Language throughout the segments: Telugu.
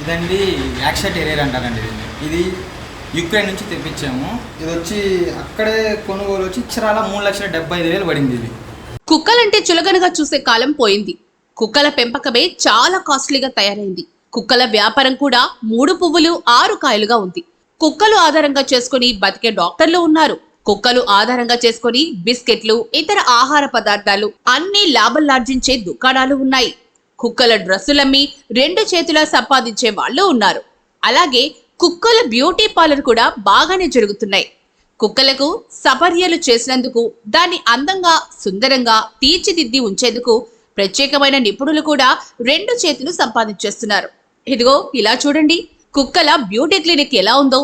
ఇదండి యాక్షా టెరియర్ అంటారండి దీన్ని. ఇది యుక్రెయిన్ నుంచి తెప్పించాము. ఇది వచ్చి అక్కడే కొనుగోలు వచ్చి చిరాల మూడు లక్షల డెబ్బై ఐదు వేలు పడింది ఇది. కుక్కలంటే చులకనగా చూసే కాలం పోయింది. కుక్కల పెంపకమే చాలా కాస్ట్లీగా తయారైంది. కుక్కల వ్యాపారం కూడా మూడు పువ్వులు ఆరు కాయలుగా ఉంది. కుక్కలు ఆధారంగా చేసుకుని బతికే డాక్టర్లు ఉన్నారు. కుక్కలు ఆధారంగా చేసుకుని బిస్కెట్లు ఇతర ఆహార పదార్థాలు అన్ని లాభాలార్జించే దుకాణాలు ఉన్నాయి. కుక్కల డ్రెస్సులమ్మి రెండు చేతులా సంపాదించే వాళ్ళు ఉన్నారు. అలాగే కుక్కల బ్యూటీ పార్లర్ కూడా బాగానే జరుగుతున్నాయి. కుక్కలకు సపర్యలు చేసినందుకు దాన్ని అందంగా సుందరంగా తీర్చిదిద్ది ఉంచేందుకు ప్రత్యేకమైన నిపుణులు కూడా రెండు చేతులు సంపాదించేస్తున్నారు. ఇదిగో ఇలా చూడండి. కుక్కల బ్యూటీ క్లినిక్ ఎలా ఉందో.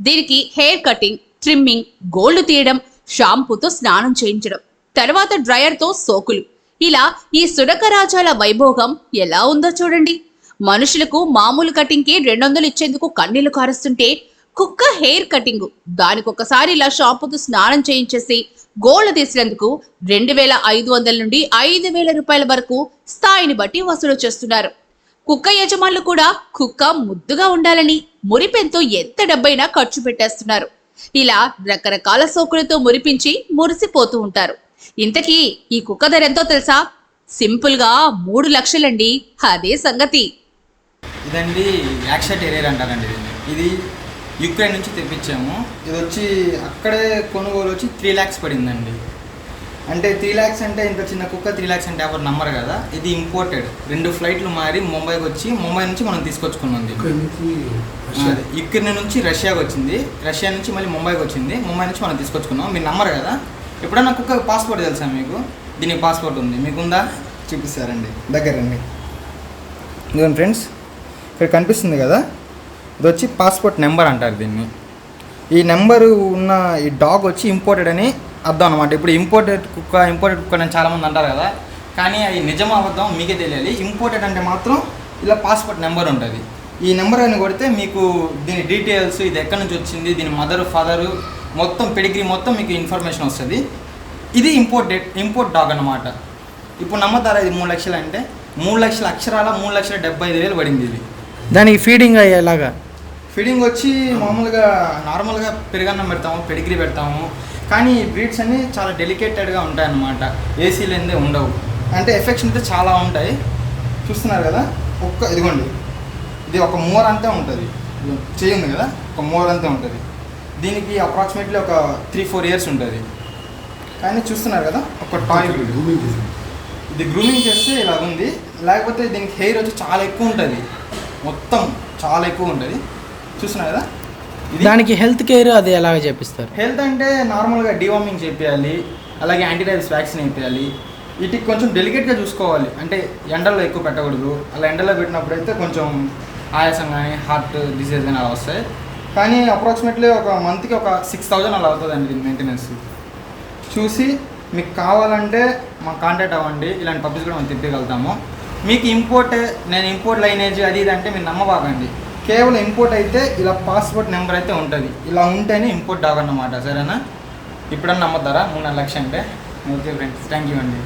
దీనికి హెయిర్ కటింగ్ ట్రిమ్మింగ్ గోల్డ్ తీయడం షాంపూతో స్నానం చేయించడం తర్వాత డ్రయర్తో సోకులు ఇలా ఈ సుడకరాజాల వైభోగం ఎలా ఉందో చూడండి. మనుషులకు మామూలు కటింగ్కి రెండు వందలు ఇచ్చేందుకు కన్నీళ్ళు కారుస్తుంటే కుక్క హెయిర్ కటింగ్ దానికి ఒకసారి ఇలా షాంపూతో స్నానం చేయించేసి గోళ్ళ తీసినందుకు రెండు వేల ఐదు వందల నుండి ఐదు వేల రూపాయల వరకు స్థాయిని బట్టి వసూలు చేస్తున్నారు. కుక్క యజమానులు కూడా కుక్క ముద్దుగా ఉండాలని మురిపెంతో ఎంత డబ్బైనా ఖర్చు పెట్టేస్తున్నారు. ఇలా రకరకాల సోకులతో మురిపించి మురిసిపోతూ ఉంటారు. ఇంతకీ ఈ కుక్క ధర ఎంతో తెలుసా? సింపుల్గా మూడు లక్షలండి. అదే సంగతి. ఇదండి యాక్షా టెరియర్ అంటారండి ఇది యుక్రెయిన్ నుంచి తెప్పించాము. ఇది వచ్చి అక్కడే కొనుగోలు వచ్చి త్రీ ల్యాక్స్ పడిందండి. అంటే త్రీ ల్యాక్స్ అంటే ఇంత చిన్న కుక్క త్రీ ల్యాక్స్ అంటే ఎవరు నమ్మరు కదా? ఇది ఇంపోర్టెడ్ రెండు ఫ్లైట్లు మారి ముంబైకి వచ్చి ముంబై నుంచి మనం తీసుకొచ్చుకున్నాం యుక్రెయిన్ నుంచి రష్యాకి వచ్చింది. రష్యా నుంచి మళ్ళీ ముంబైకి వచ్చింది. ముంబై నుంచి మనం తీసుకొచ్చుకున్నాం. మీరు నమ్మరు కదా? ఎప్పుడన్నా కుక్క పాస్పోర్ట్ తెలుసా మీకు? దీనికి పాస్పోర్ట్ ఉంది. మీకుందా? చూపిస్తారండి. దగ్గరండి. ఇదిగోండి ఫ్రెండ్స్ ఇక్కడ కనిపిస్తుంది కదా? ఇది వచ్చి పాస్పోర్ట్ నెంబర్ అంటారు దీన్ని. ఈ నెంబరు ఉన్న ఈ డాగ్ వచ్చి ఇంపోర్టెడ్ అని అర్థం అనమాట ఇప్పుడు ఇంపోర్టెడ్ కుక్క ఇంపోర్టెడ్ కుక్క అని చాలామంది అంటారు కదా? కానీ అది నిజం అబద్ధం మీకే తెలియాలి. ఇంపోర్టెడ్ అంటే మాత్రం ఇలా పాస్పోర్ట్ నెంబర్ ఉంటుంది. ఈ నెంబర్ అని కొడితే మీకు దీని డీటెయిల్స్ ఇది ఎక్కడి నుంచి వచ్చింది దీని మదర్ ఫాదరు మొత్తం పెడిగ్రీ మొత్తం మీకు ఇన్ఫర్మేషన్ వస్తుంది. ఇది ఇంపోర్టెడ్ ఇంపోర్ట్ డాగ్ అన్నమాట. ఇప్పుడు నమ్ముతారా ఇది మూడు లక్షలు అంటే? మూడు లక్షల అక్షరాల మూడు లక్షల డెబ్బై ఐదు వేలు పడింది ఇది. దానికి ఫీడింగ్ అయ్యేలాగా ఫీడింగ్ వచ్చి మామూలుగా నార్మల్గా పెరుగన్నం పెడతాము పెడిగ్రీ పెడతాము. కానీ ఈ బ్రీడ్స్ అన్నీ చాలా డెలికేటెడ్గా ఉంటాయి అన్నమాట ఏసీ లేనిదే ఉండవు. అంటే ఎఫెక్ట్స్ అయితే చాలా ఉంటాయి. చూస్తున్నారు కదా? ఒక్క ఇదిగోండి. ఇది ఒక మోర్ అంతే ఉంటుంది. ఉంది కదా? ఒక మోర్ అంతే ఉంటుంది. దీనికి అప్రాక్సిమేట్లీ ఒక త్రీ ఫోర్ ఇయర్స్ ఉంటుంది. కానీ చూస్తున్నారు కదా ఒక టాయ్ చేసి. ఇది గ్రూమింగ్ చేస్తే ఇలా ఉంది. లేకపోతే దీనికి హెయిర్ వచ్చి చాలా ఎక్కువ ఉంటుంది. మొత్తం చాలా ఎక్కువ ఉంటుంది. చూస్తున్నారు కదా? దానికి హెల్త్ కేర్ అది ఎలాగ చేపిస్తారు? హెల్త్ అంటే నార్మల్గా డివార్మింగ్ చేయాలి అలాగే యాంటీడైబిస్ వ్యాక్సిన్ వేయాలి వీటికి కొంచెం డెలికేట్గా చూసుకోవాలి. అంటే ఎండల్లో ఎక్కువ పెట్టకూడదు. అలా ఎండలో పెట్టినప్పుడు అయితే కొంచెం ఆయాసం కానీ హార్ట్ డిసీజ్ కానీ అలా వస్తాయి. కానీ అప్రాక్సిమేట్లీ ఒక మంత్కి ఒక సిక్స్ థౌజండ్ అలా అవుతుందండి దీని మెయింటెనెన్స్ చూసి మీకు కావాలంటే మాకు కాంటాక్ట్ అవ్వండి ఇలాంటి పబ్లిస్ కూడా మనం తిప్పగలుగుతాము. మీకు ఇంపోర్ట్ నేను ఇంపోర్ట్ లైనేజ్ అది ఇది అంటే మీరు నమ్మబాకండి. కేవలం ఇంపోర్ట్ అయితే ఇలా పాస్పోర్ట్ నెంబర్ అయితే ఉంటుంది. ఇలా ఉంటేనే ఇంపోర్ట్ అవ్వన్నమాట అన్నమాట సరేనా? ఇప్పుడన్నా నమ్ముతారా? మూడు నాలుగు లక్షలు అంటే? ఓకే ఫ్రెండ్స్ థ్యాంక్ యూ అండి.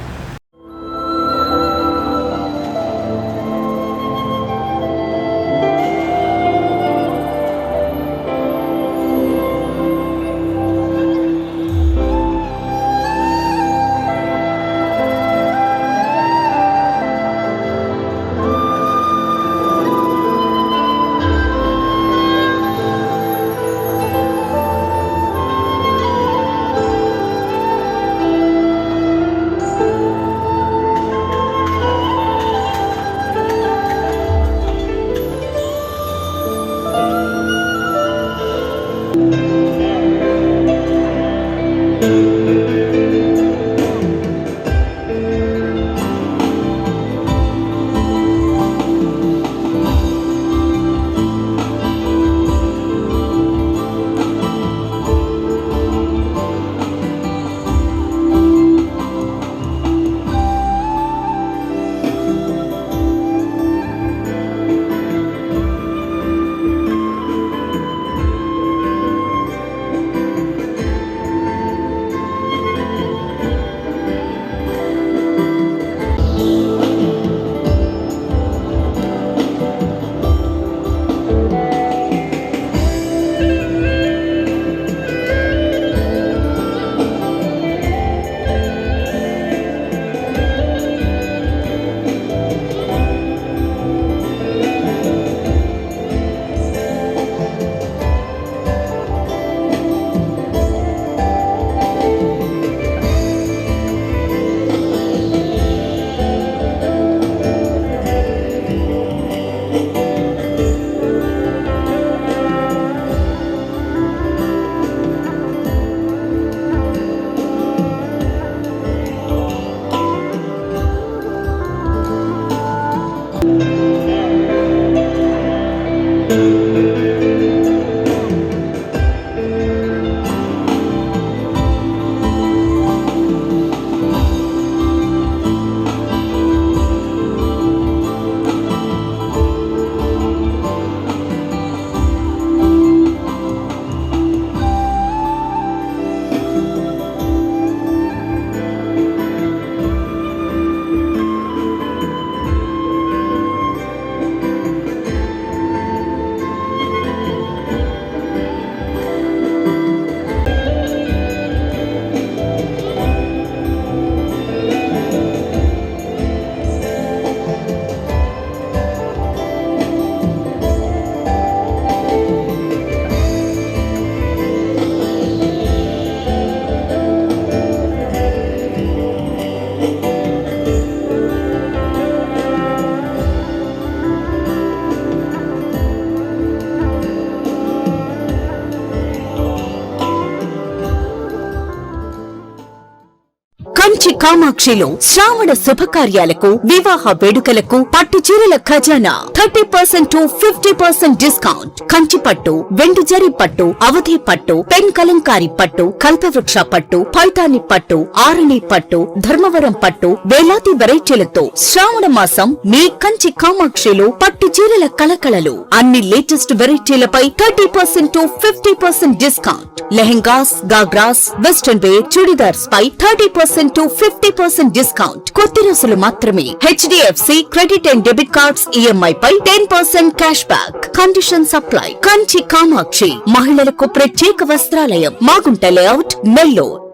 కంచి కామాక్షిలో శ్రావణ శుభకార్యాలకు వివాహ వేడుకలకు పట్టు చీరల ఖజానా. Thirty percent to fifty percent discount. Kanchi పట్టు వెండి జరి పట్టు అవధి పట్టు పెన్ కలంకారి పట్టు కల్పవృక్ష పట్టు పైతాని పట్టు ఆరణి పట్టు ధర్మవరం పట్టు వేలాది వెరైటీలతో శ్రావణ మాసం మీ కంచి కామాక్షిలో పట్టు చీరల కళకళలు అన్ని latest వెరైటీలపై thirty percent to fifty percent discount. Lehengas ghagras western wear churidars pi thirty percent to fifty percent discount. కొద్ది రోజులు మాత్రమే HDFC credit and debit cards EMI pi ten percent cashback. Conditions apply. Kanchi Kamakshi. మహిళలకు ప్రత్యేక వస్త్రాలయం. మాగుంట లేఅవుట్ నెల్లూరు.